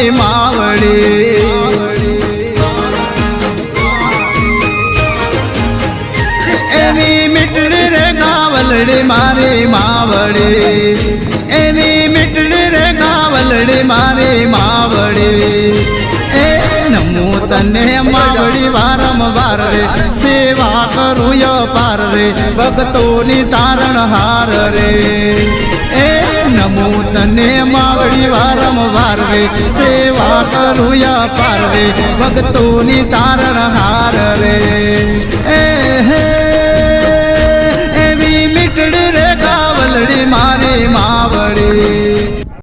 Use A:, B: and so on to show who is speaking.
A: મારી માવડી એની મીટડી રે ગાવલડી મારી માવડી એની મીટડી રે ગાવલડી મારી માવડી એ નમો તને માવડી વારંવાર રે સેવા કરું ય પાર રે ભક્તોની તારણ હાર રે નમો તને માવડી વારંવાર રે સેવા કરું ય પાર ભક્તોની તારણ